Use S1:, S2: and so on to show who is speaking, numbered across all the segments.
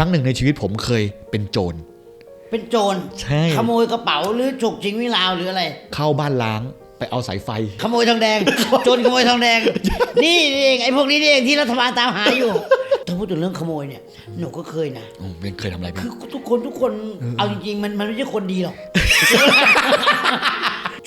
S1: ครั้งหนึ่งในชีวิตผมเคยเป็นโจร
S2: เป็นโจร
S1: ใช่
S2: ขโมยกระเป๋าหรือฉกชิงวิลาวหรืออะไร
S1: เข้าบ้านล้างไปเอาสายไฟ
S2: ขโมยทองแดง โจรขโมยทองแดง นี่นี่เองไอ้พวกนี้นี่เองที่รัฐบาลตามหาอยู่ถ้าพูดถึงเรื่องขโมยเนี่ยหนูก็เคยนะ
S1: อืมเป็นเคยทำอะไรพี่
S2: คือทุกคนทุกคนเอาจริงๆมันมันไม่ใช่คนดีหรอก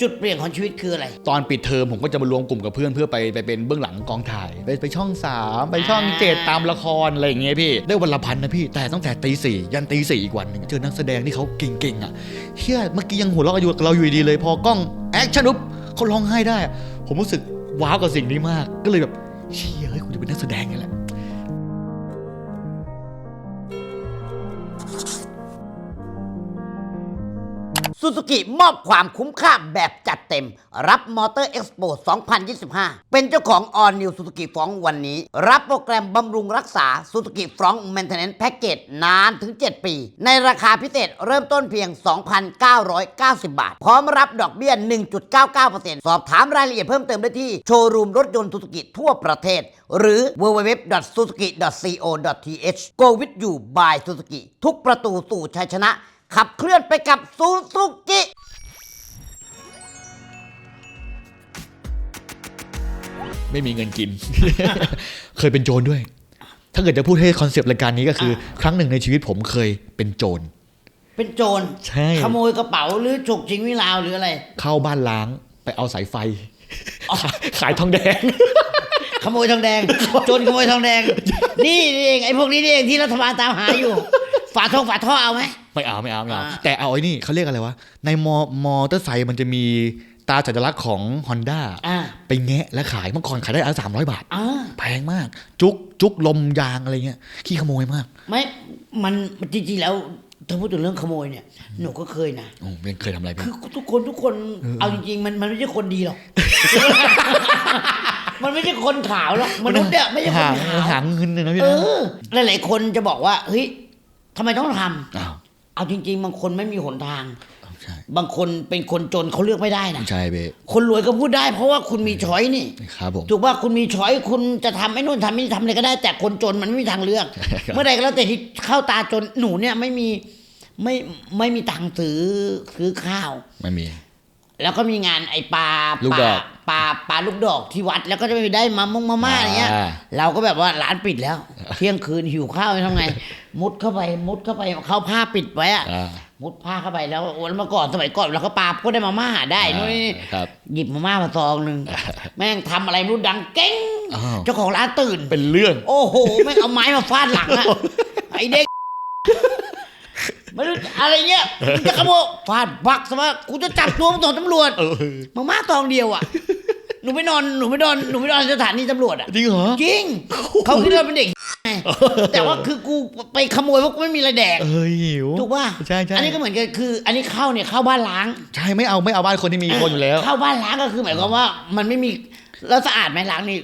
S2: จุดเปลี่ยนของชีวิตคืออะไร
S1: ตอนปิดเทอมผมก็จะมารวมกลุ่มกับเพื่อนเพื่อไปไปเป็นเบื้องหลังกองถ่าย ไปไปช่องสามไปช่อง
S2: อ่า
S1: เจ็ดตามละครอะไรอย่างเงี้ยพี่ได้วันละพันนะพี่แต่ตั้งแต่ตีสี่ยันตีสี่อีกวันหนึ่งเจอนักแสดงที่เขาเก่งๆอะเฮียเมื่อกี้ยังหัวเราะอยู่กับเราอยู่ดีๆเลย พอกล้องแอคชั่นปุ๊บเขาร้องไห้ได้อะผมรู้สึกว้าวกับสิ่งนี้มาก ก็เลยแบบเชี่ยเฮ้ยกูจะเป็นนักแสดงไง
S2: ซูซูกิมอบความคุ้มค่าแบบจัดเต็ม รับมอเตอร์เอ็กซ์โป2025 เป็นเจ้าของ All New Suzuki f r o n t วันนี้ รับโปรแกรมบำรุงรักษา Suzuki f r o n t Maintenance Package นานถึง 7 ปี ในราคาพิเศษเริ่มต้นเพียง 2,990 บาท พร้อมรับดอกเบี้ย 1.99%สอบถามรายละเอียดเพิ่มเติมได้ที่โชว์รูมรถยนต์ Suzuki ทั่วประเทศ หรือ www.suzuki.co.th Go with you by Suzuki ทุกประตูสู่ชัยชนะ ขับเคลื่อนไปกับซูซูกิ
S1: ไม่มีเงินกิน เคยเป็นโจรด้วย ถ้าเกิดจะพูดให้คอนเซปต์รายการนี้ก็คือ ครั้งหนึ่งในชีวิตผมเคยเป็นโจร
S2: เป็นโจร
S1: ใช่
S2: ขโมยกระเป๋าหรือฉกชิงวิลาวหรืออะไร
S1: เข้าบ้านล้างไปเอาสายไฟ ขายขายทองแดง
S2: ขโมยทองแดง โจรขโมยทองแดง นี่นี่เองไอ้พวกนี้นี่เองที่รัฐบาลตามหาอยู่ ฝาทองฝาท่อเอาไหม
S1: ไม่เอาไม่เอาไม่เอา
S2: อ่า
S1: แต่เอาไอ้นี่เขาเรียกอะไรวะ ในมอมอเตอร์ไซค์มันจะมีตราสัญลักษณ์ของ Honda
S2: อ่า
S1: ไปแงะและขายเมื่อก่อนขายได้อันสามร้อยบาท
S2: อ่า
S1: แพงมาก จุกจุกลมยางอะไรเงี้ยขี้ขโมยมาก
S2: ไม่มันจริงๆแล้วถ้าพูดถึงเรื่องขโมยเนี่ยหนูก็เคยนะ
S1: โอ้เป็นเคยทำอะไรพี่
S2: คือทุกคนทุกคนเอาจริงๆมันมันไม่ใช่คนดีหรอก มันไม่ใช่คนขาวหรอกมนุษย์เนี่ยไม่ใช่คน
S1: หาง
S2: ขาว
S1: หางเงินเลยนะพี่
S2: เอ
S1: นะ
S2: อหลายๆคนจะบอกว่าเฮ้ย ทำไมต้องทำ
S1: อ้าว
S2: เอาจริง ๆ บางคนไม่มีหนทาง
S1: ใช่
S2: บางคนเป็นคนจนเขาเลือกไม่ได้นะ
S1: ใช่เบ้
S2: คนรวยก็พูดได้เพราะว่าคุณมีช้อยนี่
S1: ครับผม
S2: ถูกว่าคุณมีช้อยคุณจะทำไอ้นู่นทำนี่ทำอะไรก็ได้ แต่คนจนมันไม่มีทางเลือก
S1: ครับ
S2: เมื่อใดก็แล้วแต่ที่เข้าตาจนหนูเนี่ยไม่มีไม่ไม่มีตังค์ซื้อซื้อข้าว
S1: ไม่มี
S2: แล้วก็มีงานไอปลา
S1: ลูก
S2: ป
S1: ด
S2: ลา
S1: อก
S2: ปลาปลาลูกดอกที่วัดแล้วก็จะไปได้มามงมาม่าอะไรเงี้ย
S1: อ่า
S2: เราก็แบบว่าร้านปิดแล้ว เที่ยงคืนหิวข้าวทำไง มุดเข้าไปมุดเข้าไปเข้าผ้าปิดไว้อะ
S1: อ่า
S2: มุดผ้าเข้าไปแล้ววันเมื่อก่อนสมัยก่อนเราก็ปลาก็ได้มาม่าได้นู่นนี่
S1: ครับ
S2: หยิบมาม่ามาซองหนึ่งแม่งทำอะไรไม่รู้ดังเก้ง
S1: อ้าว
S2: เจ้าของร้านตื่น
S1: เป็นเรื่อง
S2: โอ้โห แม่งเอาไม้มาฟาดหลังอะไอเด็ก ไม่รู้อะไรเงี้ยมึงจะขโมยฟาดบักซะว่ากูจะจับตัวมึงส่งตำรวจ
S1: เออ
S2: มาม่าตองเดียวอะหนูไม่นอนหนูไม่นอนหนูไม่นอนสถานีตำรวจอะ
S1: จริงเหรอ
S2: จริงเขาคิดเราเป็นเด็กไงแต่ว่าคือกูไปขโมยเพราะกูไม่มีอะไรแดก
S1: เอ้ยหิว
S2: ถูกป่ะ
S1: ใช่ใช่
S2: อันนี้ก็เหมือนกันคือ อันนี้เข้าเนี่ยเข้าบ้านล้าง
S1: ใช่ไม่เอาไม่เอาบ้านคนที่มีคนอยู่แล้ว
S2: เข้าบ้านล้างก็คือหมายความว่า มันไม่มี แล้วสะอาดไหมล้างนี่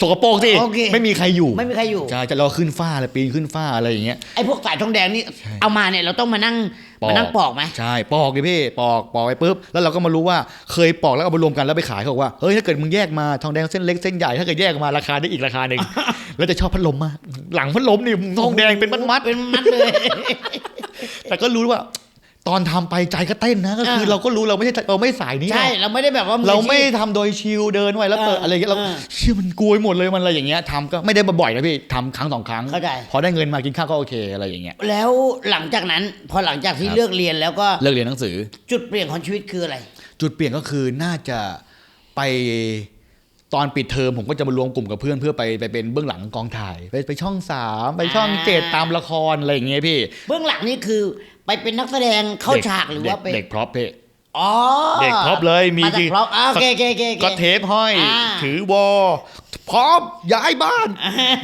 S1: สกปรกสิ
S2: โอเค
S1: ไม่มีใครอยู่
S2: ไม่มีใครอยู่
S1: ใช่จะรอขึ้นฟ้าเลยปีนขึ้นฟ้าอะไรอย่างเงี้ย
S2: ไอ้พวกสายทองแดงนี่เอามาเนี่ยเราต้องมานั่งมานั่งปอกไหม
S1: ใช่ปอกดิพี่ปอกปอกไปปุ๊บแล้วเราก็มารู้ว่าเคยปอกแล้วเอามารวมกันแล้วไปขายเขาบอกว่าเฮ้ยถ้าเกิดมึงแยกมาทองแดงเส้นเล็กเส้นใหญ่ถ้าเกิดแยกมาราคาได้อีกราคาหนึ่ง แล้วจะชอบพัดลมมากหลังพัดลมนี่ทองแดงเป็นมัด
S2: เป็นมัดเลย
S1: ๆแต่ก็รู้ว่า ตอนทำไปใจก็เต้นนะก็คือ
S2: อ่า
S1: เราก็รู้เราไม่ใช่เราไม่สายนี้
S2: ใช่เราไม่ได้แบบว่าอ
S1: เรา
S2: อชีพ
S1: ไม่ทำโดยชิลเดินไว้แล้วเปิด
S2: เออ
S1: อะไรอย่างเงี้ยเรา
S2: เออ
S1: เชื่อมันกลัวไปหมดเลยมันอะไรอย่างเงี้ยทำก็ไม่ได้บ่อยนะพี่ทำครั้งสองครั้ง
S2: เข้าใจ
S1: พอได้เงินมากินข้าวก็โอเคอะไรอย่างเงี้ย
S2: แล้วหลังจากนั้นพอหลังจากที่
S1: ครับ
S2: เลิกเรียนแล้วก็
S1: เลิกเรียนหนังสือ
S2: จุดเปลี่ยนของชีวิตคืออะไร
S1: จุดเปลี่ยนก็คือน่าจะไปตอนปิดเทอมผมก็จะมารวมกลุ่มกับเพื่อนเพื่อไปไปเป็นเบื้องหลังกองถ่าย ไปไปช่องสามไปช่อง
S2: อ่า
S1: เจ็ดตามละครอะไรอย่างเงี้ยพี่
S2: เบื้องหลังนี่คือ ไปเป็นนักแสดงเข้า
S1: ด็
S2: ฉากหรือว่า
S1: เด็
S2: เป็น
S1: เด็กพร็อพพี่
S2: อ๋อ
S1: เด็กพร็อพเลยมีา
S2: จากพร็อพอ่าโอเคโอเคโอเคโอเค
S1: ก็เทปห้อย
S2: อ่า
S1: ถือวอพร้อมย้ายบ้าน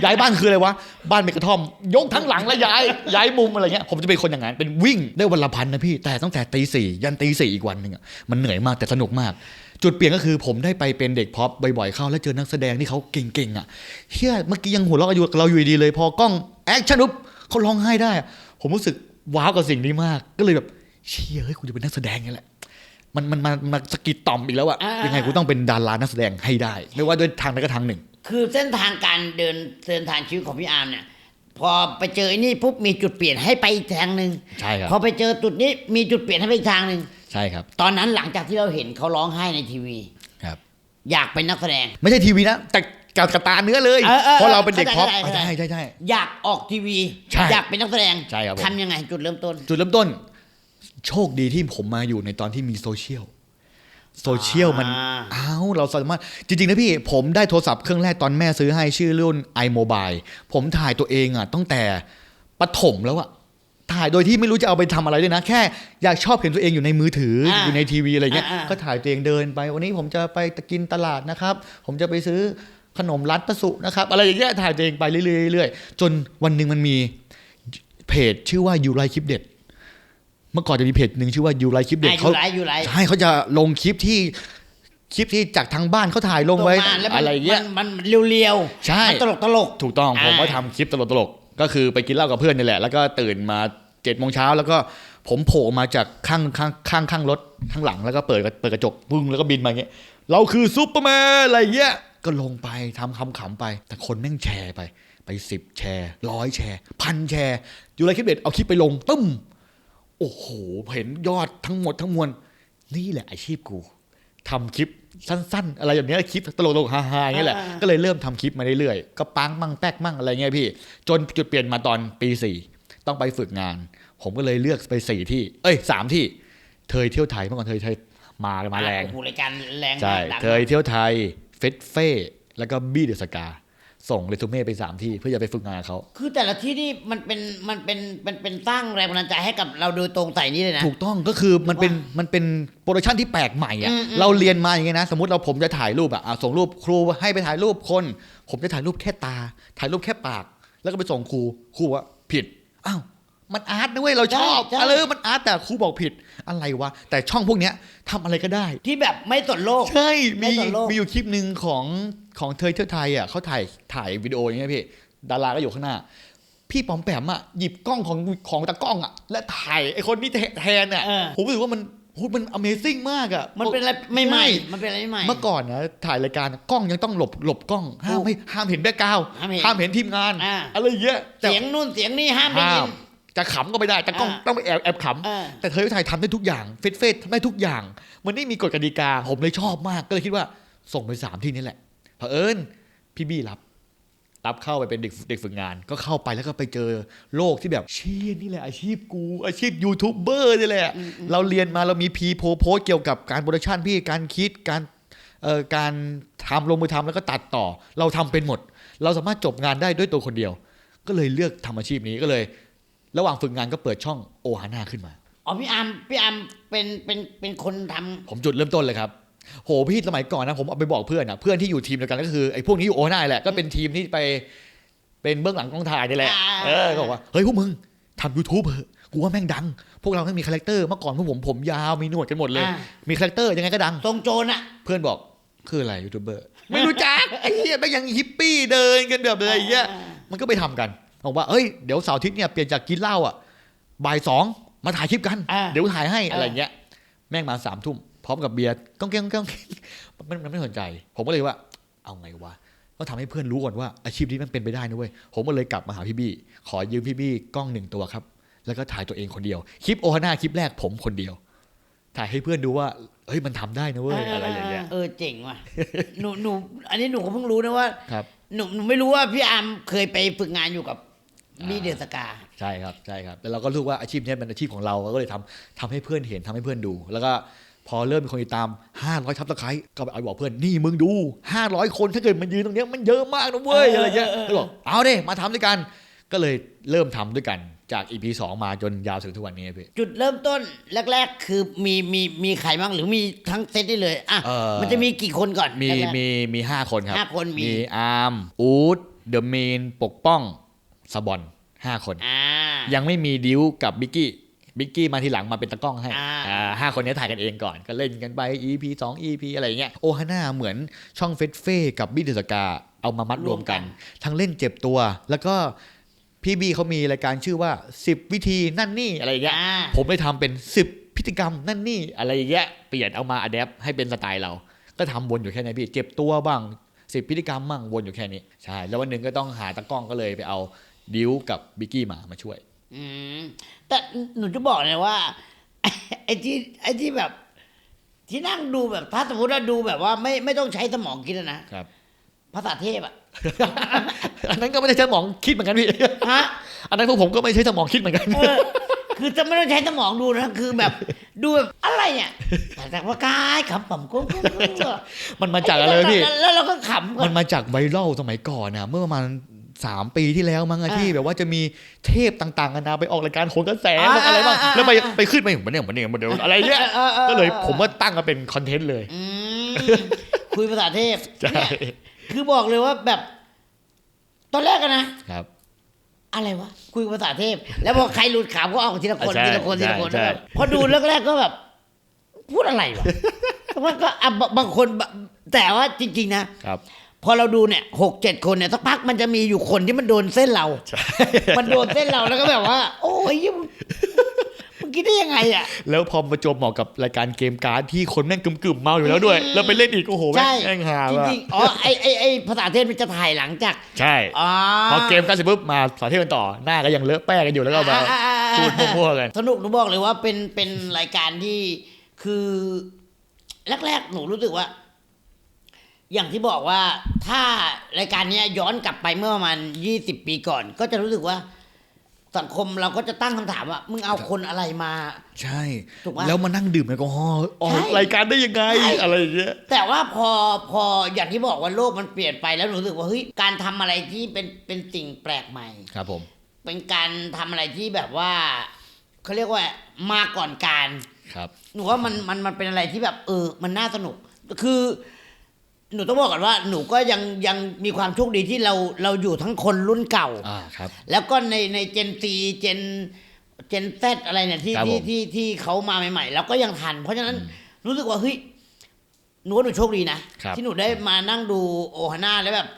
S1: ย้ายบ้านคืออะไรวะ บ้านเป็นกระท่อม ยกทั้งหลังแล้วย้าย ย้ายมุมอะไรเงี้ย ผมจะเป็นคนอย่างนั้น เป็นวิ่งได้วันละพันนะพี่ แต่ตั้งแต่ตีสี่ยันตีสี่อีกวันหนึ่งอะมันเหนื่อยมากแต่สนุกมาก จุดเปลี่ยนก็คือผมได้ไปเป็นเด็กพร็อพบ่อยๆเข้า แล้วเจอนักแสดงที่เขาเก่งๆอะเฮียเมื่อกี้ยังหัวเราะอยู่กับเราอยู่ดีๆเลย พอกล้องแอคชั่นปุ๊บเขาร้องไห้ได้อะผมรู้สึก ว้าวกับสิ่งนี้มาก ก็เลยแบบเชี่ยเฮ้ยกูจะเป็นนักแสดงไงแหละ มันมันมันมันสะกิดต่อมอีกแล้วอะ
S2: อ่ายั
S1: ยังไงกูต้องเป็นดารานักแสดงให้ได้ ไม่ว่าด้วยทางใดก็ทางหนึ่ง
S2: คือเส้นทางการเดินเดินทางชีวิตของพี่อาร์มเนี่ยพอไปเจอไอ้นี่ปุ๊บมีจุดเปลี่ยนให้ไปอีกทางหนึ่ง
S1: ใช่ครับ
S2: พอไปเจอจุดนี้มีจุดเปลี่ยนให้ไปอีกทางหนึ่ง
S1: ใช่ครับ
S2: ตอนนั้นหลังจากที่เราเห็นเขาร้องไห้ในทีวี
S1: ครับ
S2: อยากเป็นนักแสดง
S1: ไม่ใช่ทีวีนะแต่ กับกระตาเนื้อเลย
S2: เออเออ
S1: เพราะเราเป็นเด็กพ็อป
S2: เข้าใจ
S1: ใช่
S2: เข้าใจ
S1: ใช่ใช่
S2: อยากออกทีวี
S1: ใช่
S2: อยากเป็นนักแสดง
S1: ใช่ครับผม
S2: ทำยังไงจุดเริ่มต้น
S1: จุดเริ่มต้น โชคดีที่ผมมาอยู่ในตอนที่มีโซเชียลโซเชียลมัน
S2: อ่า
S1: อ้าวเราสามารถจริง ๆ นะพี่ ผมได้โทรศัพท์เครื่องแรกตอนแม่ซื้อให้ชื่อรุ่น iMobile ผมถ่ายตัวเองอะตั้งแต่ปฐมแล้วอะถ่ายโดยที่ไม่รู้จะเอาไปทำอะไรด้วยนะ แค่อยากชอบเห็นตัวเองอยู่ในมือถืออาอยู่ในทีวีอะไรเงี้ย
S2: อ่าอ่า
S1: ก็ถ่ายตัวเองเดินไป วันนี้ผมจะไปกินตลาดนะครับ ผมจะไปซื้อ ขนมร้านประสุนะครับ อะไรอย่างเงี้ยถ่ายตัวเองไปเรื่อยๆเรื่อยๆจนวันหนึ่งมันมีเพจชื่อว่ายูไรคลิปเด็ด เมื่อก่อนจะมีเพจหนึ่งชื่อว่ายูไรคลิปเด็ด
S2: อะ
S1: เขา
S2: อยู่ไรอยู่ไร
S1: ใช่เขาจะลงคลิปที่คลิปที่จากทางบ้านเขาถ่ายลงไว้
S2: ส่มาแล้วมัน
S1: อะไรเงี้ย
S2: มันมันเรียวๆ
S1: ใช่
S2: มันตลกตลก
S1: ถูกต้อง
S2: อ่า
S1: ผมก็ทำคลิปตลกๆก็คือไปกินเหล้ากับเพื่อนนี่แหละ แล้วก็ตื่นมาเจ็ดโมงเช้าแล้วก็ผมโผล่มาจากข้างข้างข้างข้างรถข้างหลังแล้วก็เปิดเปิดกระจกปึ้งแล้วก็บินมาอย่างเงี้ยเราคือซูเปอร์แมนอะไรเงี้ย ก็ลงไปทำคำขำไป แต่คนแม่งแชร์ไป ไปสิบแชร์ร้อยแชร์พันแชร์อยู่ไรคลิปเด็ดเอาคลิปไปลงตึ้ม โอ้โห เห็นยอดทั้งหมดทั้งมวลนี่แหละอาชีพกูทำคลิปสั้นๆ อะไรอย่างเงี้ยคลิปตลกๆฮาๆอย่างเงี้ยแหละ ก็เลยเริ่มทำคลิปมาเรื่อยๆ ก็ปังมั่งแป๊กมั่งอะไรเงี้ยพี่ จนจุดเปลี่ยนมาตอนปีสี่ต้องไปฝึกงาน ผมก็เลยเลือกไปสี่ที่ เอ้ยสามที่เทยเที่ยวไทยเมื่อก่อนเทยเทยมา
S2: ๆ
S1: มาแรง
S2: โอ้โหรายการแรง
S1: ใช่
S2: ดัง
S1: เทยเที่ยวไทย เฟสเฟ่แล้วก็บี้เดอะสกา ส่งเรซูเม่ไปสามที่เพื่อจะไปฝึกงานกับเขา
S2: คือแต่ละที่นี่มันเป็นมันเป็นมันเป็นสร้างแรงบันดาลใจให้กับเราโดยตรงใส่นี้เลยนะ
S1: ถูกต้องก็คือมันเป็นมันเป็นโปรดักชันที่แปลกใหม่อะ
S2: อืมอืม
S1: เราเรียนมาอย่างเงี้ยนะ สมมติเราผมจะถ่ายรูปอะอะส่งรูปครูให้ไปถ่ายรูปคน ผมจะถ่ายรูปแค่ตา ถ่ายรูปแค่ปาก แล้วก็ไปส่งครูครูว่าผิดอ้าว มันอาร์ตนะเว้ยเราชอบ
S2: ใช่
S1: อะไรมันอาร์ตแต่ครูบอกผิดอะไรวะแต่ช่องพวกเนี้ยทำอะไรก็ได้
S2: ที่แบบไม่สนโลก
S1: ใช่
S2: ไม่
S1: มี
S2: สนโลก
S1: มีอยู่คลิปหนึ่งของของเธอเที่ยวไทยอะเขาถ่ายถ่ายวิดีโออย่างเงี้ยพี่ ดาราก็อยู่ข้างหน้า พี่ปอมแปมอะหยิบกล้องของของตากล้องอะ และถ่ายไอ้คนนี้แทนอะ
S2: เออ
S1: ผมรู้สึกว่ามันโหมัน Amazing มากอะ
S2: มันเป็นอะไรไม่ใหม่
S1: ใช่
S2: มันเป็นอะไรใหม่
S1: เมื่อก่อนนะถ่ายรายการกล้องยังต้องหลบหลบกล้องห้ามไม่ห้ามเห็นแบ็กกราวด์
S2: ห้ามเห็น
S1: ห้ามเห็นทีมงาน
S2: อ่า
S1: อะไรอย่างเงี้ยแต่
S2: เสียงนู่นเสียงนี่ห้ามได้
S1: ห้า
S2: ยิ
S1: ม
S2: น
S1: จะขำก็ไม่ได้แต่กล้อง
S2: อ่า
S1: ต้องไปแอบแอบขำ
S2: เออ
S1: แต่เธอไทยทำได้ทุกอย่างเฟสเฟสทำได้ทุกอย่าง มันไม่มีกฎกติกาผมเลยชอบมากก็เลยคิดว่าส่งไปสามที่นี่แหละเผอิญพี่บี้รับ รับเข้าไปเป็นเด็กเด็กฝึกงาน ก็เข้าไปแล้วก็ไปเจอโลกที่แบบเชี่ยนี่แหละอาชีพกู อาชีพยูทูบเบอร์นี่แหละ เราเรียนมาเรามีพีโพโพสเกี่ยวกับการโปรดักชันพี่การคิดการเอ่อการทำลงมือทำแล้วก็ตัดต่อ เราทำเป็นหมด เราสามารถจบงานได้ด้วยตัวคนเดียว ก็เลยเลือกทำอาชีพนี้ก็เลย ระหว่างฝึกงานก็เปิดช่องโอฮาน่าขึ้นมา
S2: อ๋อพี่อาร์มพี่อาร์มเป็นเป็นเป็นคนทำ
S1: ผมจุดเริ่มต้นเลยครับ โหพี่สมัยก่อนนะผมเอาไปบอกเพื่อนอะเพื่อนที่อยู่ทีมเดียวกันก็คือไอ้พวกนี้อยู่โอฮาน่าแหละก็เป็นทีมที่ไปเป็นเบื้องหลังกล้องถ่ายนี่แหละ
S2: อ่า
S1: เออก็บอกว่าเฮ้ยพวกมึงทำยูทูบเถอะกูว่าแม่งดัง พวกเราไม่มีคาแรคเตอร์เมื่อก่อนพวกผมผมยาวมีหนวดกันหมดเลย
S2: อ่า
S1: มีคาแรคเตอร์ยังไงก็ดัง
S2: ทรงโจรอะ
S1: เพื่อนบอกคืออะไรยูทูบเบอร์ ไม่รู้จักไอ้เหี้ยแม่งยังฮิปปี้เดินกันแบบอะไรอย่างเงี้ยมันก็ไปทำกัน บอกว่าเอ้ยเดี๋ยวเสาร์อาทิตย์เนี่ยเปลี่ยนจากกินเหล้าอะบ่ายสองมาถ่ายคลิปกัน
S2: อ่า
S1: เดี๋ยวถ่ายให้
S2: อ่า
S1: อะไรเงี้ย แม่งมาสามทุ่มพร้อมกับเบียร์ก้องแก้งก้องแก้งมันมันไม่สนใจ ผมก็เลยว่า เอาไงวะก็ทำให้เพื่อนรู้ก่อนว่าอาชีพนี้มันเป็นไปได้นะเว้ยผมก็เลยกลับมาหาพี่บี้ ขอยืมพี่บี้กล้องหนึ่งตัวครับ แล้วก็ถ่ายตัวเองคนเดียว คลิปโอฮาน่าคลิปแรกผมคนเดียว ถ่ายให้เพื่อนดูว่าเฮ้ยมันทำได้นะเว้ยอะไรอย่างเงี้ย
S2: เออเจ๋งว่ะหนูหนูอันนี้หนูก็เพิ่งรู้นะว่า
S1: ครับ
S2: หนูหนูไม่รู้ว่าพี่อาร์มเคยไปฝึกงานอยู่กับ
S1: อ่า
S2: บีเดอร์สกา
S1: ใช่ครับใช่ครับแล้วเราก็รู้ว่าอาชีพเนี้ยเป็นอาชีพของเราเราก็เลยทำทำให้เพื่อนเห็นทำให้เพื่อนดู แล้วก็พอเริ่มมีคนติดตาม 500ทับตะไคร้ก็ไปเอาไปบอกเพื่อนนี่มึงดู 500 คนถ้าเกิดมันยืนตรงเนี้ยมันเยอะมากนะเว้ย
S2: เออ
S1: อะไรเงี้ย
S2: เออเออ
S1: ก็บอกเอาเด้มาทำด้วยกัน ก็เลยเริ่มทำด้วยกันจาก EP 2 มาจนยาวถึงทุกวันนี้พี่
S2: จุดเริ่มต้นแรก ๆ คือมีมีมีใครบ้างหรือมีทั้งเซตได้เลยอะ
S1: เอ่อ
S2: มันจะมีกี่คนก่อน
S1: มี
S2: แรกๆ
S1: มีมีห้าคนครับ
S2: ห้าคนมี
S1: อาร์มอูดเดอะเมนปกป้อง สบอนห้าคน
S2: อ่า
S1: ยังไม่มีดิวกับบิกกี้บิกกี้มาทีหลังมาเป็นตะกล้องให้
S2: อ่า
S1: อ่าห้าคนนี้ถ่ายกันเองก่อน ก็เล่นกันไป EP 2 EP อะไรอย่างเงี้ยโอฮาน่าเหมือนช่องเฟสเฟ่กับบิดเดสกาเอามามัดรวมกัน ทั้งเล่นเจ็บตัว แล้วก็พี่บีเขามีรายการชื่อว่า 10 วิธีนั่นนี่อะไรอย่างเงี้ย
S2: อ่า
S1: ผมเลยทำเป็น 10 พฤติกรรมนั่นนี่อะไรอย่างเงี้ยเปลี่ยนเอามาอัดแอปให้เป็นสไตล์เรา ก็ทำวนอยู่แค่นี้พี่เจ็บตัวบ้างสิบพฤติกรรมบ้างวนอยู่แค่นี้ใช่แล้ววันหนึ่งก็ต้องหาตะกล้องก็เลยไปเอา ดิวกับบิกกี้มามาช่วย
S2: อืมแต่หนูจะบอกเลยว่า ไอ้ที่ไอ้ที่แบบ ที่นั่งดูแบบถ้าสมมติว่าดูแบบว่าไม่ไม่ต้องใช้สมองคิดอะนะครับ ภาษาเทพอะ
S1: อันนั้นก็ไม่ได้ใช้สมองคิดเหมือนกันพี่
S2: ฮะ
S1: อันนั้นพวกผมก็ไม่ใช้สมองคิดเหมือนกัน
S2: เออคือจะไม่ต้องใช้สมองดูนะ คือแบบดูแบบอะไรเนี่ยแต่ว่ากายขำผมก็
S1: มันมาจากอะไรพี่
S2: แล้วแล้วเราก็ขำก่อ
S1: มันนมาจากไวรัลสมัยก่อนนะเมื่อประมาณ สามปีที่แล้วมั้งอะ
S2: อ่า
S1: ที่แบบว่าจะมีเทพต่างๆกันานาไปออกรายการโหนกระแส
S2: อ่า
S1: บ้างอะไรบ้าง
S2: อ่าอ่า
S1: แล้วไปไปขึ้นไปเหมือนเนี่ยเหมือนเนี่ยเหมือนเดิมอะไรเนี่ย
S2: ออออ
S1: ก็เลยผมว่าตั้งมาเป็นคอนเทนต์เลย
S2: อืมคุยภาษาเทพ
S1: ใช่
S2: เนี่ยคือบอกเลยว่าแบบ ตอนแรกกันนะ
S1: ครับ
S2: อะไรวะคุยภาษาเทพ แล้วพอใครหลุดขำก็ออกทีละคน
S1: ใช่
S2: ทีละคนทีละคน
S1: ใช่
S2: แบบพอดูแรกๆก็แบบ พูดอะไรวะมันก็อะบางบางคนบแต่ว่าจริง ๆ นะ
S1: ครับ
S2: พอเราดูเนี่ยหกเจ็ดคนเนี่ยสักพักมันจะมีอยู่คนที่มันโดนเส้นเรา มันโดนเส้นเราแล้วก็แบบว่า โอ้ยมึงมึงคิดได้ยังไงอะ
S1: แล้วพอมาจวบเหมาะกับรายการเกมการ์ดที่คนแม่งกึ่มๆเมาอยู่แล้วด้วย
S2: อืม
S1: แล้วไปเล่นอีกโอ้โหแม่
S2: ใช่
S1: งแม่งหา
S2: จ
S1: ว่ะ
S2: ริงๆอ๋อไอไอไอภาษาเทพมันจะถ่ายหลังจาก
S1: ใช่
S2: อ๋อ
S1: พอเกมกันเสร็จปุ๊บมาสาธิตกันต่อหน้าก็ยังเลอะแป้งกันอยู่แล้วก็มา
S2: อ่าอ่าอ่า
S1: พูดมั่วๆกัน
S2: สนุกหนูบอกเลยว่าเป็นเป็นรายการที่คือแรกๆหนูรู้สึกว่า อย่างที่บอกว่าถ้ารายการเนี้ยย้อนกลับไปเมื่อประมาณยี่สิบปีก่อน ก็จะรู้สึกว่า สังคมเราก็จะตั้งคำถามว่า มึงเอาคนอะไรมา
S1: ใช่
S2: ถูกปะ
S1: แล้วมานั่งดื่มแอลกอฮอล์ออก
S2: ใช่
S1: รายการได้ยังไง
S2: ใช่
S1: อะไรอย่างเงี้ย
S2: แต่ว่าพอพออย่างที่บอกว่าโลกมันเปลี่ยนไปแล้วหนูรู้สึกว่าเฮ้ยการทำอะไรที่เป็นเป็นสิ่งแปลกใหม่
S1: ครับผม
S2: เป็นการทำอะไรที่แบบว่าเขาเรียกว่ามาก่อนการ
S1: ครับ
S2: หนูว่ามันมันมันเป็นอะไรที่แบบเออ มันน่าสนุก คือ หนูต้องบอกก่อนว่าหนูก็ยังยังมีความโชคดีที่เราเราอยู่ทั้งคนรุ่นเก่า
S1: อ่าครับ
S2: แล้วก็ในในเจนซีเจนเจนแซอะไรเนี่ยที่
S1: ครับ
S2: ที่
S1: ผม
S2: ที่ที่เขามาใหม่ๆแล้วก็ยังทัน เพราะฉะนั้นรู้สึกว่าเฮ้ยหนูว่าหนูโชคดีนะครับ ที่หนูได้มานั่งดูโอฮาน่าแล้วแบบ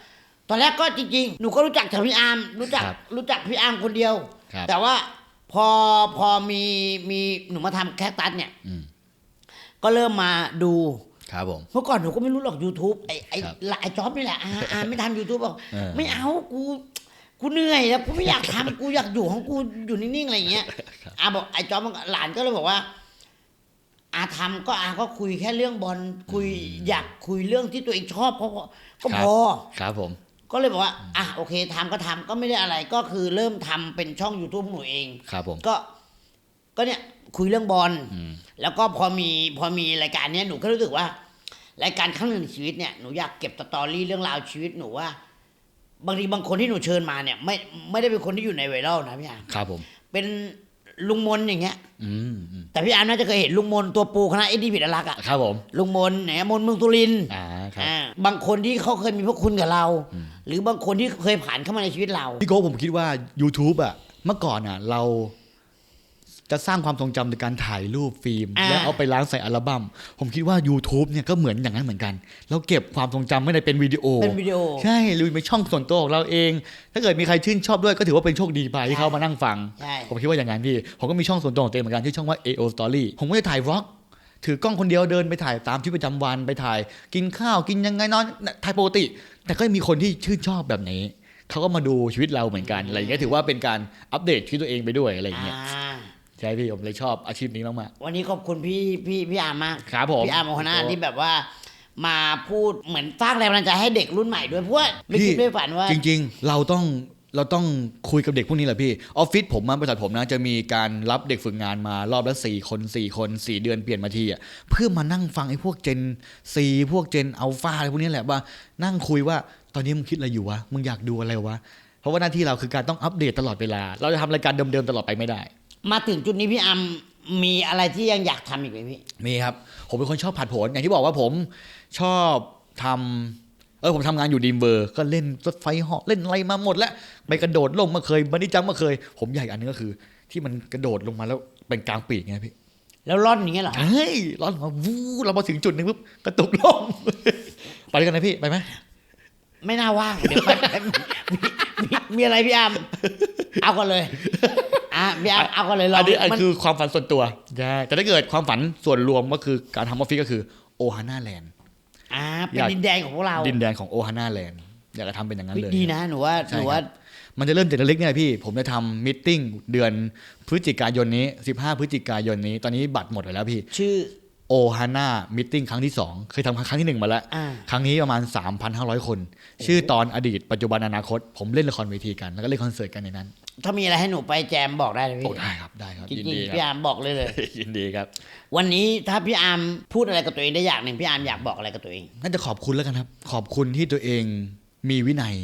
S2: ตอนแรกก็จริงๆ หนูก็รู้จักจากพี่อาร์มรู้จัก
S1: ครับ
S2: รู้จักพี่อาร์มคนเดียว
S1: ครับ
S2: แต่ว่าพอพอมีมีหนูมาทำแคคตัสเนี่ย
S1: อืม
S2: ก็เริ่มมาดู
S1: ครับผม
S2: เมื่อก่อนหนูก็ไม่รู้หรอก YouTube ไอ้ไอ้
S1: ครับ
S2: หลายจ็อบนี่แหละอาอาไม่ทำ YouTube บอก
S1: เออ
S2: ไม่เอากูกูเหนื่อยแล้วกูไม่อยากทำกูอยากอยู่ของกูอยู่นิ่งๆอะไรอย่างเงี้ยอาบอกไอ้จ็อบมันก็หลานก็เลยบอกว่า อาทำก็อาก็คุยแค่เรื่องบอลคุยอยากคุยเรื่องที่ตัวเองชอบเพราะก็พอ
S1: ครับผม
S2: ก็เลยบอกว่าอะโอเคทำก็ทำก็ไม่ได้อะไรก็คือเริ่มทำเป็นช่อง YouTube ของหนูเอง
S1: ครับผม
S2: ก็ ก็เนี่ยคุยเรื่องบอล
S1: อืม
S2: แล้วก็พอมีพอมีรายการเนี้ยหนูก็รู้สึกว่า รายการครั้งหนึ่งในชีวิตเนี่ยหนูอยากเก็บสตอรี่เรื่องราวชีวิตหนูว่า บางทีบางคนที่หนูเชิญมาเนี่ย ไม่ไม่ได้เป็นคนที่อยู่ในไวรัลนะพี่อาร์ม
S1: ครับผม
S2: เป็นลุงมนอย่างเงี้ย
S1: อืมอืม
S2: แต่พี่อาร์มน่าจะเคยเห็นลุงมนตัวปูคณะเอ็ดดี้ผิดอลักษ์อะ
S1: ครับผม
S2: ลุงมนเนี่ยมนเมืองสุรินทร์
S1: อ่าครับ
S2: อ่าบางคนที่เขาเคยมีพวกคุณกับเราหรือบางคนที่เคยผ่านเข้ามาในชีวิตเรา
S1: พี่โก้ผมคิดว่า YouTube อะ เมื่อก่อนอะ เรา จะสร้างความทรงจำในการถ่ายรูปฟิล์ม
S2: อ่า
S1: แล้วเอาไปล้างใส่อัลบั้มผมคิดว่า YouTube เนี่ยก็เหมือนอย่างนั้นเหมือนกันเราเก็บความทรงจำไม่ได้เป็นวิดีโอ
S2: เป็นวิดีโอ
S1: ใช่หรือเป็นช่องส่วนตัวของเราเอง ถ้าเกิดมีใครชื่นชอบด้วยก็ถือว่าเป็นโชคดีไปที่เขามานั่งฟัง
S2: ใช่
S1: ผมคิดว่าอย่างนั้นพี่ผมก็มีช่องส่วนตัวของตัวเองเหมือนกันชื่อช่องว่า AO Story ผมก็จะถ่าย vlog ถือกล้องคนเดียวเดินไปถ่ายตามชีวิตประจำวันไปถ่าย กินข้าวกินยังไงนอนถ่ายปกติ แต่ก็มีคนที่ชื่นชอบแบบนี้เขาก็มาดูชีวิตเราเหมือนกันอะไรอย่างเงี้ยถือว่าเป็นการอัปเดตชีวิตตัวเองไปด้วยอะไรอย่างเงี้ย
S2: อ่า
S1: ใช่พี่ผมเลยชอบอาชีพนี้มาก
S2: วันนี้ขอบคุณพี่พี่พี่อาร์มมาก
S1: ๆครับผม
S2: พี่อาร์มโอฮาน่าที่แบบว่ามาพูดเหมือนสร้างแรงบันดาลใจให้เด็กรุ่นใหม่ด้วยเพราะว่าไม่คิดไม่ฝันว่า
S1: จริง ๆ เราต้องเราต้องคุยกับเด็กพวกนี้แหละพี่ออฟฟิศผมมาบริษัทผมนะจะมีการรับเด็กฝึกงานมารอบละสี่คนสี่คนสี่เดือนเปลี่ยนมาทีอะเพื่อมานั่งฟังไอ้พวกเจนซีพวกเจนอัลฟาอะไรพวกนี้แหละว่านั่งคุยว่าตอนนี้มึงคิดอะไรอยู่วะมึงอยากดูอะไรวะเพราะว่าหน้าที่เราคือการต้องอัปเดตตลอดเวลา เราจะทำรายการเดิมๆตลอดไปไม่ได้
S2: มาถึงจุดนี้พี่อาร์มมีอะไรที่ยังอยากทำอีกไหมพี่
S1: มีครับ ผมเป็นคนชอบผัดโผนอย่างที่บอกว่าผมชอบทำเออผมทำงานอยู่ดีมเบอร์ ก็เล่นรถไฟเหาะเล่นอะไรมาหมดแล้วไปกระโดดลงมาเคยบันนี่จัมมาเคย ผมอยากอันนึงก็คือ ที่มันกระโดดลงมาแล้วเป็นกลางปีกไงพี่
S2: แล้วร่อนอย่างเงี้ยเหรอ
S1: เฮ้ยร้อนมาวู้เรามาถึงจุดหนึงปุ๊บกระตุกลงไปด้วยกันนะพี่ไปไหม
S2: ไม่น่าว่างเดี๋ยวไปไปมีมีมีอะไรพี่อาร์มเอากันเลย อะพี่อาร์มเอากันเลยลอ
S1: อั
S2: ง
S1: นนี้อัน
S2: มัน
S1: คือความฝันส่วนตัวใช่แต่ถ้าเกิดความฝันส่วนรวมก็คือการทำออฟฟิศก็คือโอฮาน่าแลนด์
S2: อ่าเป็น
S1: อยาก
S2: ดินแดนของพวกเรา
S1: ดินแดนของโอฮาน่าแลนด์อยากจะทำเป็นอย่างนั้นเลย
S2: ดีนะหนูว่า
S1: ใช่
S2: หนูว่า
S1: มันจะเริ่มจากเล็กๆเนี่ยพี่ ผมจะทำมิทติ้งเดือนพฤศจิกายนนี้ 15 พฤศจิกายนนี้ ตอนนี้บัตรหมดไปแล้วพี่
S2: ชื่อ
S1: โอ ฮาน่ามิทติ้งครั้งที่ 2 เคยทำครั้งที่ 1 มาแล้ว
S2: อ่า
S1: ครั้งนี้ประมาณ 3,500 คน ชื่อตอนอดีตปัจจุบันอนาคต ผมเล่นละครเวทีกัน แล้วก็เล่นคอนเสิร์ตกันในนั้น
S2: ถ้ามีอะไรให้หนูไปแจมบอกได้เลย
S1: โอ้
S2: พี่
S1: ได้ครับได้ครับ
S2: จริ
S1: ยิน
S2: ง
S1: ดี
S2: ๆ
S1: ค
S2: พี่
S1: รับ
S2: อาร์มบอกเลยเลย
S1: ยินดีครับ
S2: วันนี้ถ้าพี่อาร์มพูดอะไรกับตัวเองได้อย่างหนึ่งพี่อาร์มอยากบอกอะไรกับตัวเอง
S1: น่าจะขอบคุณแล้วกันครับ ขอบคุณที่ตัวเองมีวินัย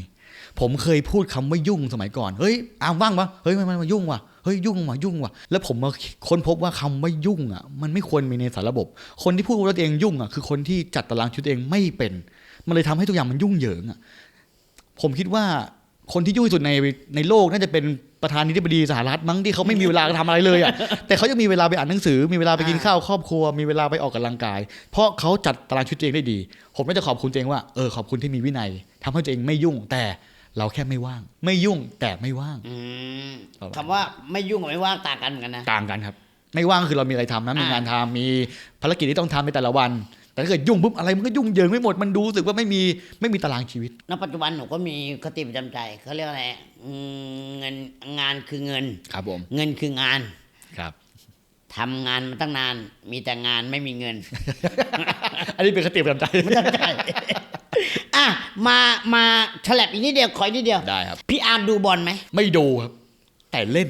S1: ผมเคยพูดคำว่ายุ่งสมัยก่อน เฮ้ยอามว่างปะเฮ้ยมันมันมายุ่งว่ะ เฮ้ยยุ่งว่ะยุ่งว่ะแล้วผมมาค้นพบว่าคำว่ายุ่งอะมันไม่ควรมีในสารระบบ คนที่พูดว่าตัวเองยุ่งอะคือคนที่จัดตารางชีวิตตัวเองไม่เป็น มันเลยทำให้ทุกอย่างมันยุ่งเหยิงอะผมคิดว่าคนที่ยุ่งที่สุดในในโลกน่าจะเป็นประธานาธิบดีสหรัฐมั้งที่เขาไม่มีเวลาทำอะไรเลยอะแต่เขายังมีเวลาไปอ่านหนังสือ มีเวลาไปกินข้าวครอบครัว มีเวลาไปออกกำลังกาย เพราะเขาจัดตารางชีวิตตัวเองได้ดี ผมก็จะขอบคุณตัวเองว่าเออขอบคุณที่มีวินัยทำให้ตัวเองไม่ยุ่งแต่ เราแค่ไม่ว่าง ไม่ยุ่งแต่ไม่ว่าง
S2: อืม
S1: ประมาณ
S2: คำว่าไม่ยุ่งกับไม่ว่างต่างกันเหมือนกันนะ
S1: ต่างกันครับ ไม่ว่างคือเรามีอะไรทำนะมี
S2: อ่าง
S1: งานทำมีภารกิจที่ต้องทำในแต่ละวัน แต่ถ้าเกิดยุ่งปุ๊บอะไรมันก็ยุ่งเหยิงไม่หมดมันดูรู้สึกว่าไม่มีไม่มีตารางชีวิต
S2: ณปัจจุบันหนูก็มีคติประจำใจเขาเรียกอะไรอืมเงินงานคือเงิน
S1: ครับผม
S2: เงินคืองาน
S1: ครับ
S2: ทำงานมาตั้งนาน มีแต่งานไม่มีเงิน
S1: อันนี้เป็นคติประจำใจ
S2: ไม่ต้องใจอะ มามาฉลับอีกนิดเดียวขออีกนิดเดียว
S1: ได้ครับ
S2: พี่อาร์มดูบอลไหม
S1: ไม่ดูครับ แต่เล่น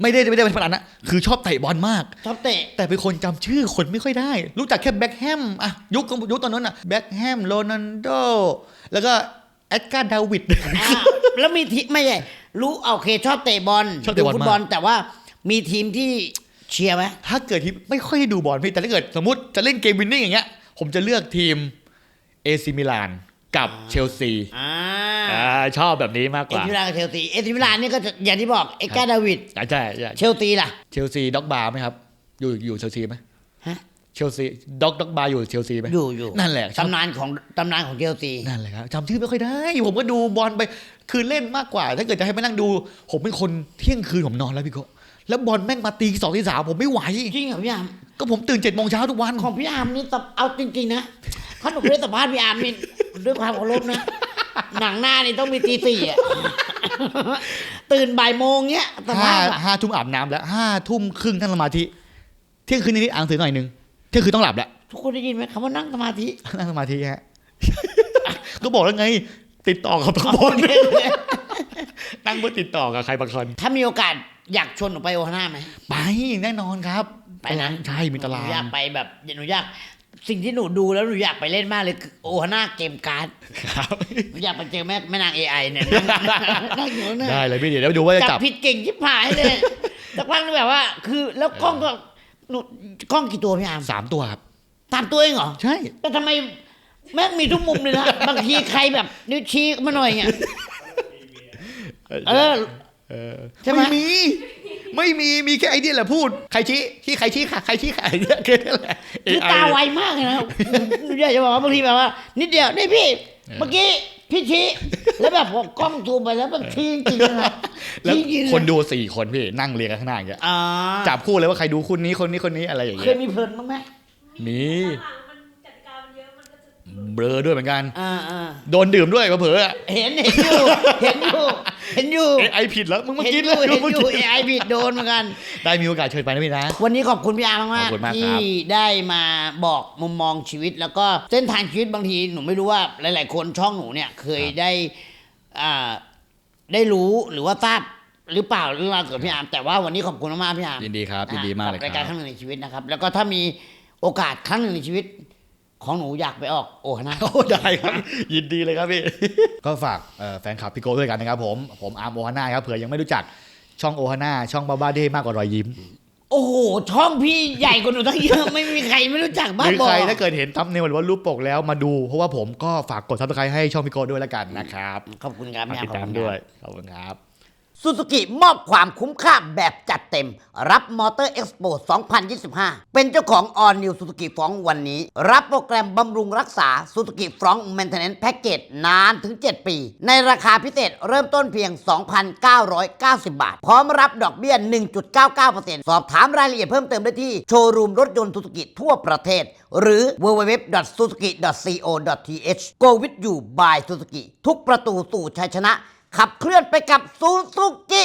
S1: ไม่ได้ไม่ได้เป็นพนันนะคือชอบเตะบอลมาก
S2: ชอบเตะ
S1: แต่เป็นคนจำชื่อคนไม่ค่อยได้ รู้จักแค่แบ็คแฮมอะยุคยุคตอนนั้นอะแบ็คแฮมโรนัลโดแล้วก็แอดการ์ดาวิด
S2: อะแล้วมีทีไม่ใช่รู้โอเคชอบเตะบอล
S1: ชอบเตะบอล
S2: ดูฟุต
S1: มาก
S2: บอลแต่ว่ามีทีมที่เชียร์ไหม
S1: ถ้าเกิดที่ไม่ค่อยได้ดูบอลพี่แต่ถ้าเกิดสมมติจะเล่นเกมวินนิ่งอย่างเงี้ย ผมจะเลือกทีมเอซิมิลาน กับเชลซี
S2: อ่า
S1: อ่าชอบแบบนี้มากก
S2: เอ
S1: ว่า
S2: ทิมิลานกับเชลซี เอทิมิลานนี่ก็จะอย่างที่บอกเอ็กกาดาวิด
S1: ใช่ใช่ใช่
S2: เชลซีล่ะ
S1: เชลซีด็อกบาร์ไหมครับ อยู่อยู่เชลซีไหม
S2: ฮะ
S1: เชลซีด็อกด็อกบาร์อยู่เชลซีไหม
S2: อยู่อยู่
S1: นั่นแหละชอบ
S2: ตำนานของตำนานของเชลซี
S1: นั่นแหละครับจำชื่อไม่ค่อยได้ ผมก็ดูบอลไปคือเล่นมากกว่า ถ้าเกิดจะให้มานั่งดู ผมเป็นคนเที่ยงคืนผมนอนแล้วพี่โก แล้วบอลแม่งมาตีสองตีสามผมไม่ไหว
S2: จริงเหรอพี่อาร์ม
S1: ก็ผมตื่นเจ็ดโมงเช้าทุกวัน
S2: ของพี่อาร์มนี่ตับเอาจริงๆนะถ้าหนูไม่ได้สัมภาษณ์พี่อาร์มนี่ด้วยความเคารพนะ หนังหน้านี่ต้องมีตีสี่อะตื่นบ่ายโมงเนี้ยสัม
S1: ห้า
S2: ภาษณ์อะ
S1: ห้าทุ่มอาบน้ำแล้วห้าทุ่มครึ่งนั่งสมาธิ เที่ยงคืนนี้อ่านหนังสือหน่อยหนึงเที่ยงคืนต้องหลับแล้ว
S2: ทุกคนได้ยินไหมคำว่านั่งสมาธิ
S1: นั่งสมาธิฮะ ก็บอกแล้วไง ติดต่อกับทุกคนนั่งเพื่อติดต่อกับใครบางคน
S2: ถ้ามีโอกาส อยากชวนหนูไปโอฮาน่าไหม
S1: ไปแน่นอนครับ
S2: ไปนะ
S1: ใช่มีตาราง
S2: หนูอยากไปแบบหนูอยากสิ่งที่หนูดูแล้วหนูอยากไปเล่นมากเลยคือโอฮาน่าเกมการ์ด
S1: ครับ
S2: หนูอยากไปเจอแม่แม่นาง AI เนี่ยนั่งนั่งอยู่นั่น
S1: ได้เลยพี่เดี๋ยวเดี๋ยวดูว่าจะ
S2: จั
S1: จั
S2: บบผิดเก่งชิบหายเลยสักพักนึงแบบว่า คือแล้วกล้องก็หนูกล้องกี่ตัวพี่อาร์ม
S1: สามตัวครับ
S2: ตามตัวเองเหรอ
S1: ใช่
S2: แต่ทำไมแม่งมีทุกมุมเลยนะ บางทีใครแบบนิ้วชี้มาหน่อยเงี้ยเออ
S1: เออ
S2: ใช่ไหม
S1: ไม่มี ไม่มีมีแค่ไอเดียแหละพูดใครชี้ชี้ใครชี้ค่ะใครชี้ค่ะไอเดียแค่นั้นแหละ
S2: คือ
S1: AI
S2: ตาไวมากเลยนะหนูอยากจะบอกว่าบางทีแบบว่า นิดเดียวนี่พี่เมื่อกี้พี่ชี้แล้วแบบพอกล้องซูมไปแล้วแบบชี้จริงๆนะ
S1: แล้ว
S2: ชี้จริงๆะ
S1: คนดูสี่คนพี่นั่งเรียงกันข้างหน้าอย่างเงี้ย
S2: อ่า
S1: จับคู่เลยว่าใครดูคู่นี้คนนี้คนนี้อะไรอย่าง
S2: เค
S1: เงี้
S2: ย
S1: ย
S2: มีเพลินบ้างไหม
S1: มี
S3: หลังมันกติกามันเยอะมันก็จะ
S1: เบลอด้วยเหมือนกัน
S2: อ่าอ่า
S1: โดนดื่มด้วยเผลอๆอะ
S2: เห็นเห็นอยู่เห็นอยู่ เห็นอยู่
S1: เอไอผิดแล้วมึงมา
S2: เห็น
S1: กิน
S2: อ
S1: แล้ว
S2: ยู่เห็น
S1: เมื่อ
S2: อยู่
S1: กี้
S2: ไอบิดโดนเหมือนกัน
S1: ได้มีโอกาสเชิญไปนะพี่นะ
S2: วันนี้ขอบคุณพี่อาร์มมา
S1: ข
S2: ก
S1: อบคุณมาก
S2: ๆที่
S1: ครับ
S2: ได้มาบอกมุมมองชีวิต แล้วก็เส้นทางชีวิตบางทีหนูไม่รู้ว่าหลาย ๆ คนช่องหนูเนี่ยเคยได้อ่าได้รู้หรือว่าทราบหรือเปล่าเรื่องราวเกี่ยวกับพี่อาร์มแต่ว่าวันนี้ขอบคุณมากๆพี่อาร์ม
S1: ยินดีครับยินดีมากเลย
S2: บรายการค
S1: ครั
S2: รั้
S1: บ
S2: งหนึ่งในชีวิตนะครับ แล้วก็ถ้ามีโอกาสครั้งหนึ่งในชีวิต ของหนูอยากไปออกโอฮานะ
S1: โอ้ได้ครับ ยินดีเลยครับพี่ ก็ฝากเอ่อแฟนคลับพี่โก้ด้วยกันนะครับผมผมอาร์มโอฮาน่าครับเผื่อยังไม่รู้จักช่องโอฮาน่าช่องบ้าบ้าเด้มากกว่ารอยยิ้ม
S2: โอ้โหช่องพี่ใหญ่กว่าหนูตั้งเยอะไม่มีใครไม่รู้จัก
S1: ห
S2: บ้า
S1: รือบ
S2: อ
S1: ใครถ้าเกิดเห็นทับเนลหรือว่ารูปปกแล้วมาดู เพราะว่าผมก็ฝากกดซับสไครต์ให้ช่องพี่โก้ด้วยแล้วกันนะครับ
S2: ขอบคุณครับ
S1: ฝาก
S2: พี่อา
S1: ติ
S2: ร์
S1: ด
S2: มขอบ
S1: ตาม
S2: คุณ
S1: ด้วย
S2: ครับ
S1: ขอบคุณครับ
S2: ซูซูกิมอบความคุ้มค่าแบบจัดเต็ม รับมอเตอร์เอ็กซ์โป2025 เป็นเจ้าของ All New Suzuki f r o n วันนี้ รับโปรแกรมบำรุงรักษา Suzuki f r o n t Maintenance Package นานถึง 7 ปี ในราคาพิเศษเริ่มต้นเพียง 2,990 บาท พร้อมรับดอกเบี้ย 1.99%สอบถามรายละเอียดเพิ่มเติมได้ที่ โชว์รูมรถยนต์ Suzuki ทั่วประเทศ หรือ www.suzuki.co.th Go with you by Suzuki ทุกประตูสู่ชัยชนะ ขับเคลื่อนไปกับซูซูกิ